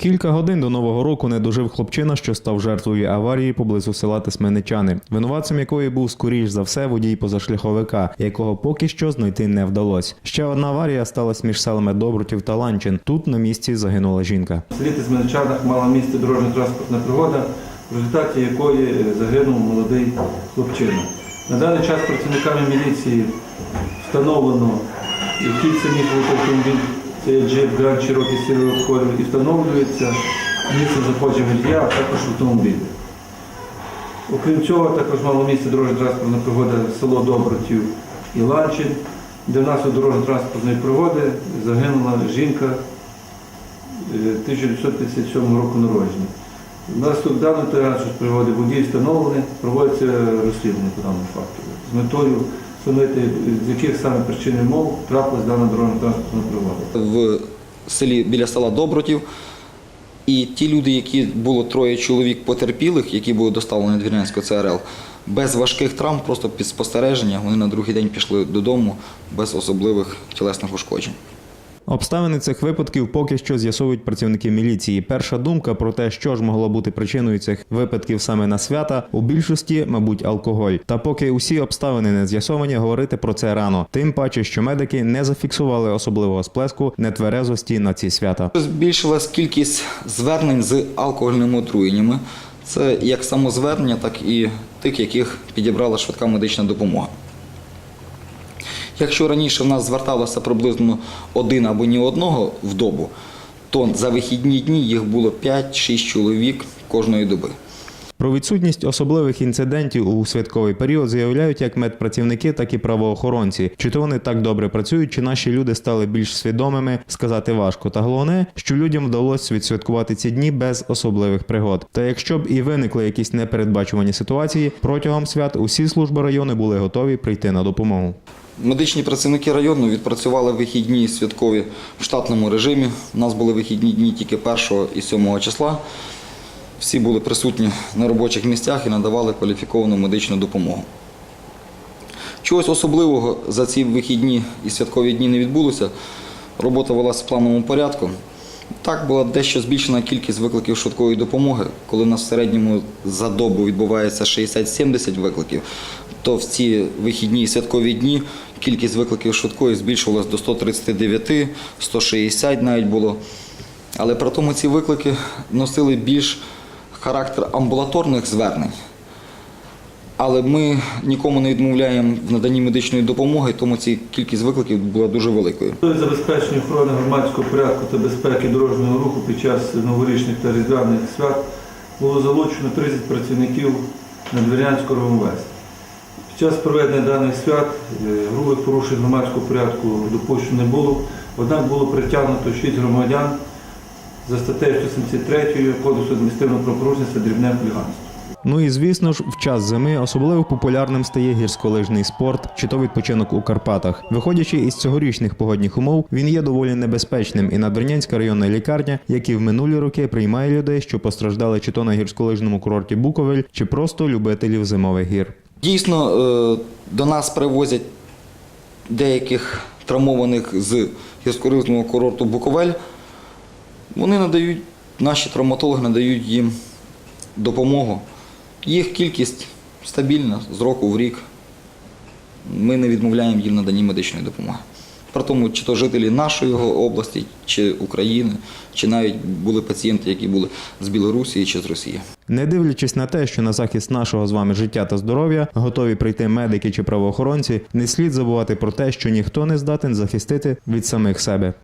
Кілька годин до нового року не дожив хлопчина, що став жертвою аварії поблизу села Тисменичани, винуватцем якої був скоріш за все водій позашляховика, якого поки що знайти не вдалося. Ще одна аварія сталася між селами Добрутів та Ланчин. Тут на місці загинула жінка. В селі Тисменичанах мала місце дорожньо-транспортна пригода, в результаті якої загинув молодий хлопчина. На даний час працівниками міліції встановлено, який це міг бути автомобіль, це джип Grand Cherokee сірого кольору, і встановлюється місце заходження водія, а також автомобіль. Окрім цього, також мало місце дорожньо-транспортна пригода село Добротів і Ланчин, де внаслідок дорожньо-транспортної пригоди загинула жінка е, 1957 року народження. Внаслідок даної трагічної пригоди водій встановлений, проводиться розслідування по даному факту з метою встановити, з яких саме причин і мов трапилась дана дорожньо-транспортна пригода. в селі біля села Добротів. І ті люди, які було троє чоловік потерпілих, які були доставлені до Вірнянського ЦРЛ, без важких травм, просто під спостереження, вони на другий день пішли додому без особливих тілесних ушкоджень. Обставини цих випадків поки що з'ясовують працівники міліції. Перша думка про те, що ж могло бути причиною цих випадків саме на свята, у більшості, мабуть, алкоголь. Та поки усі обставини не з'ясовані, говорити про це рано. Тим паче, що медики не зафіксували особливого сплеску нетверезості на ці свята. Збільшилась кількість звернень з алкогольними отруєннями. Це як самозвернення, так і тих, яких підібрала швидка медична допомога. Якщо раніше в нас зверталося приблизно один або ні одного в добу, то за вихідні дні їх було 5-6 чоловік кожної доби. Про відсутність особливих інцидентів у святковий період заявляють як медпрацівники, так і правоохоронці. Чи то вони так добре працюють, чи наші люди стали більш свідомими, сказати важко. Та головне, що людям вдалося відсвяткувати ці дні без особливих пригод. Та якщо б і виникли якісь непередбачувані ситуації, протягом свят усі служби району були готові прийти на допомогу. Медичні працівники району відпрацювали вихідні святкові в штатному режимі. У нас були вихідні дні тільки 1 і 7 числа. Всі були присутні на робочих місцях і надавали кваліфіковану медичну допомогу. Чогось особливого за ці вихідні і святкові дні не відбулося. Робота велася в плановому порядку. Так була дещо збільшена кількість викликів швидкої допомоги. Коли в середньому за добу відбувається 60-70 викликів, то в ці вихідні і святкові дні кількість викликів швидкої збільшувалась до 139, 160 навіть було. Але при тому ці виклики носили більш характер амбулаторних звернень. Але ми нікому не відмовляємо в наданні медичної допомоги, тому ці кількість викликів була дуже великою. Забезпечення охорони громадського порядку та безпеки дорожнього руху під час новорічних та різдвяних свят було залучено 30 працівників Надвірнянського РОМВС. Під час проведення даних свят е, грубих порушень громадського порядку допущено не було, однак було притягнуто 6 громадян за статтею 173 Кодексу адміністративного правопорушення це дрібне хуліганство. Ну і звісно ж, в час зими особливо популярним стає гірськолижний спорт чи то відпочинок у Карпатах. Виходячи із цьогорічних погодних умов, він є доволі небезпечним. І Надвірнянська районна лікарня, як і в минулі роки, приймає людей, що постраждали чи то на гірськолижному курорті Буковель, чи просто любителів зимових гір. Дійсно, е, до нас привозять деяких травмованих з гірськоризного курорту Буковель. Вони надають, наші травматологи надають їм допомогу. Їх кількість стабільна з року в рік. Ми не відмовляємо їм наданні медичної допомоги. При тому, чи то жителі нашої області, чи України, чи навіть були пацієнти, які були з Білорусі чи з Росії. Не дивлячись на те, що на захист нашого з вами життя та здоров'я готові прийти медики чи правоохоронці, не слід забувати про те, що ніхто не здатен захистити від самих себе.